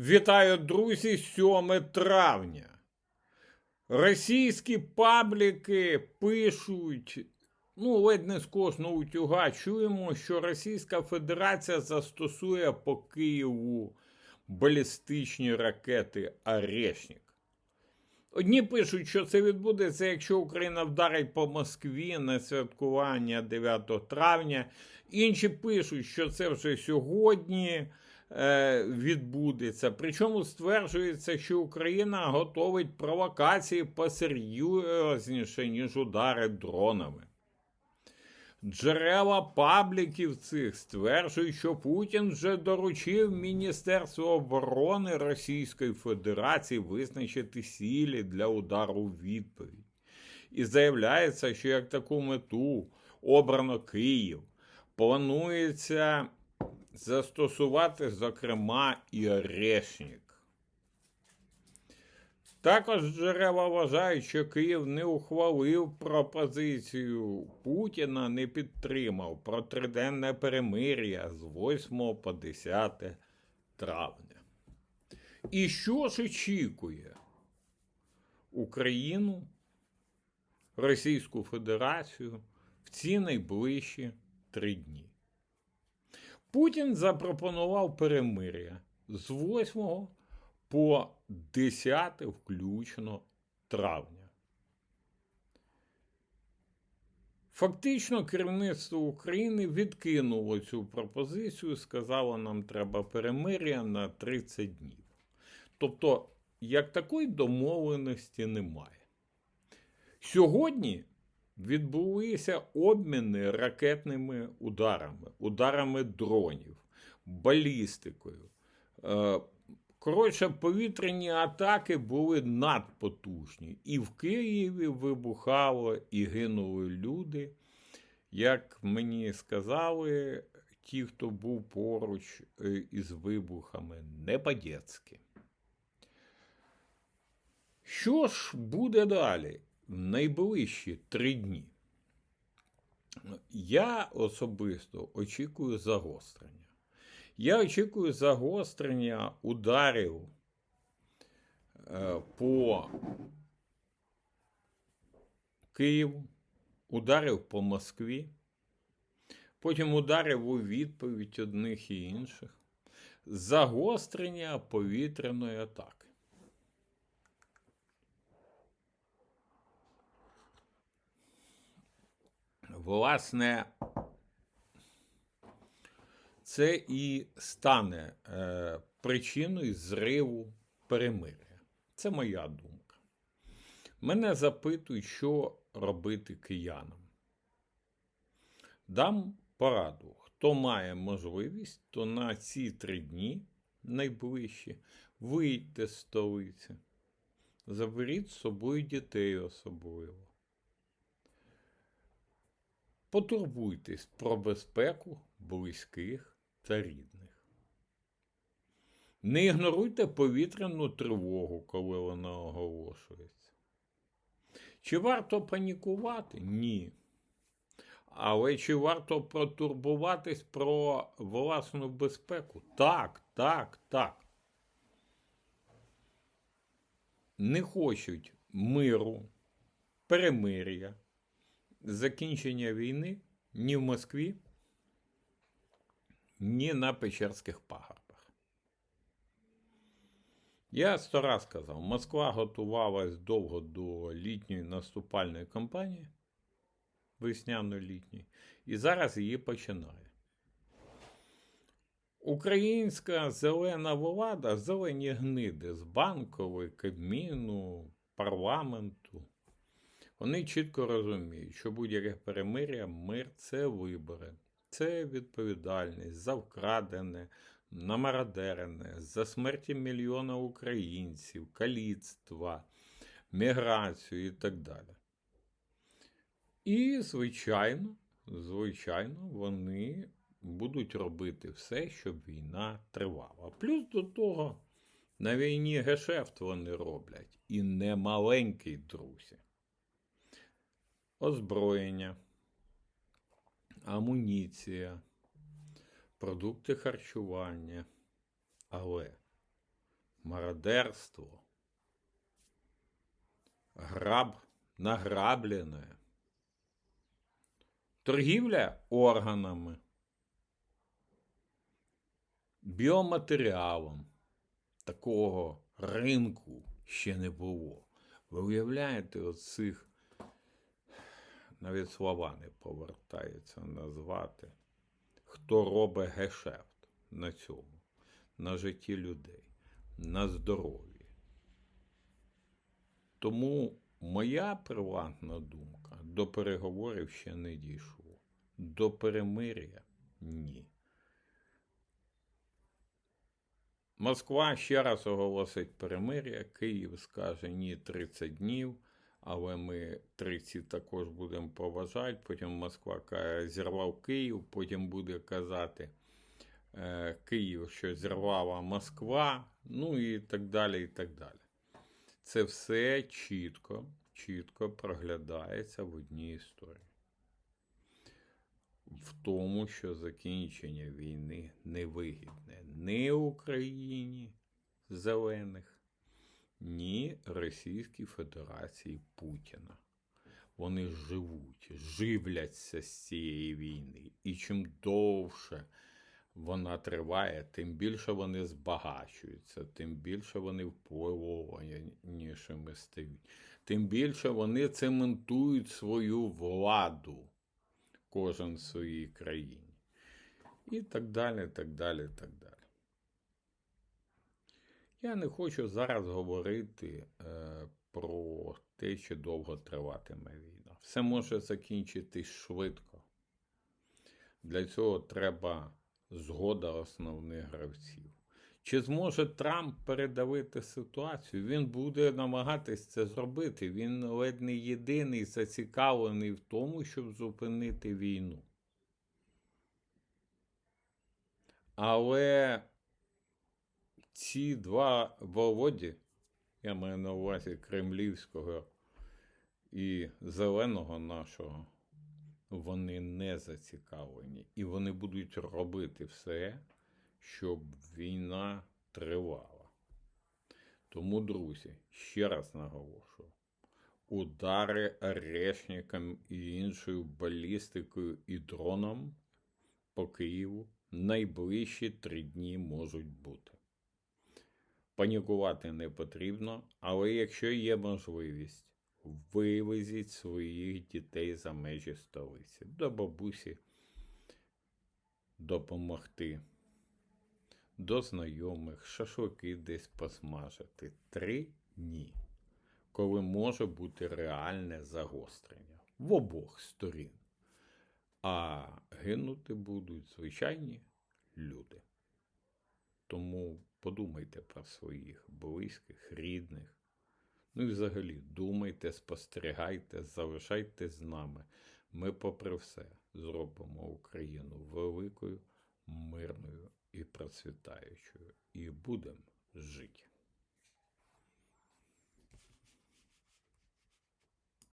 Вітаю, друзі, 7 травня. Російські пабліки пишуть, ну, ледь не з кожного утюга чуємо, що Російська Федерація застосує по Києву балістичні ракети Орешник. Одні пишуть, що це відбудеться, якщо Україна вдарить по Москві на святкування 9 травня. Інші пишуть, що це вже сьогодні відбудеться. Причому стверджується, що Україна готовить провокації посерйозніше, ніж удари дронами. Джерела пабліків цих стверджують, що Путін вже доручив Міністерству оборони Російської Федерації визначити сілі для удару у відповідь. І заявляється, що як таку мету обрано Київ, планується застосувати, зокрема, і Орешник. Також джерела вважають, що Київ не ухвалив пропозицію Путіна, не підтримав про триденне перемир'я з 8 по 10 травня. І що ж очікує Україну, Російську Федерацію в ці найближчі три дні? Путін запропонував перемир'я з 8 по 10 включно травня. Фактично, керівництво України відкинуло цю пропозицію, сказало, нам треба перемир'я на 30 днів. Тобто, як такої домовленості немає. Сьогодні відбулися обміни ракетними ударами, ударами дронів, балістикою. Е, Коротше, повітряні атаки були надпотужні. І в Києві вибухало, і гинули люди. Як мені сказали, ті, хто був поруч е, із вибухами, не по-дєцьки. Що ж буде далі найближчі три дні? Я особисто очікую загострення. Я очікую загострення ударів е, по Києву, ударів по Москві, потім ударів у відповідь одних і інших, загострення повітряної атаки. Власне, це і стане е, причиною зриву перемир'я. Це моя думка. Мене запитують, що робити киянам. Дам пораду. Хто має можливість, то на ці три дні найближчі вийдьте з столиці. Заберіть з собою дітей особливо. Потурбуйтесь про безпеку близьких та рідних. Не ігноруйте повітряну тривогу, коли вона оголошується. Чи варто панікувати? Ні. Але чи варто протурбуватись про власну безпеку? Так, так, так. Не хочуть миру, перемир'я, закінчення війни ні в Москві, ні на Печерських пагорбах. Я сто раз казав, Москва готувалась довго до літньої наступальної кампанії, весняно-літньої, і зараз її починає. Українська зелена влада, зелені гниди з банкової, Кабміну, парламенту. Вони чітко розуміють, що будь-яке перемир'я, мир це вибори. Це відповідальність за вкрадене, намародерене, за смерті мільйона українців, каліцтва, міграцію і так далі. І, звичайно, звичайно, вони будуть робити все, щоб війна тривала. Плюс до того, на війні гешефт вони роблять. І не маленький, друзі. Озброєння амуніція, продукти харчування. Але мародерство, граб награблене, торгівля органами, біоматеріалом. Такого ринку ще не було. Ви уявляєте, оцих навіть слова не повертаються назвати, хто робить гешефт на цьому, на житті людей, на здоров'ї. Тому моя приватна думка до переговорів ще не дійшло. До перемир'я ні. Москва ще раз оголосить перемир'я, Київ скаже ні 30 днів, але ми 30 також будемо поважати. Потім Москва каже, зірвав Київ, потім буде казати е, Київ, що зірвала Москва, ну і так далі. і так далі. Це все чітко, чітко проглядається в одній історії. В тому, що закінчення війни невигідне ні Україні зелених, ні Російській Федерації Путіна. Вони живуть, живляться з цієї війни. І чим довше вона триває, тим більше вони збагачуються, тим більше вони впливованішими стають, тим більше вони цементують свою владу, кожен в своїй країні. І так далі, так далі, так далі. Я не хочу зараз говорити е, про те, чи довго триватиме війна. Все може закінчитись швидко. Для цього треба згода основних гравців. Чи зможе Трамп передавити ситуацію? Він буде намагатись це зробити. Він ледь не єдиний зацікавлений в тому, щоб зупинити війну. Але ці два володі, я маю на увазі кремлівського і зеленого нашого, вони не зацікавлені. І вони будуть робити все, щоб війна тривала. Тому, друзі, ще раз наголошую: удари орешникам і іншою балістикою і дроном по Києву найближчі три дні можуть бути. Панікувати не потрібно, але якщо є можливість, вивезіть своїх дітей за межі столиці, до бабусі допомогти, до знайомих, шашлики десь посмажити. Три дні, коли може бути реальне загострення в обох сторін. А гинути будуть звичайні люди. Тому подумайте про своїх близьких, рідних. Ну і взагалі думайте, спостерігайте, залишайте з нами. Ми, попри все, зробимо Україну великою, мирною і процвітаючою. І будемо жити.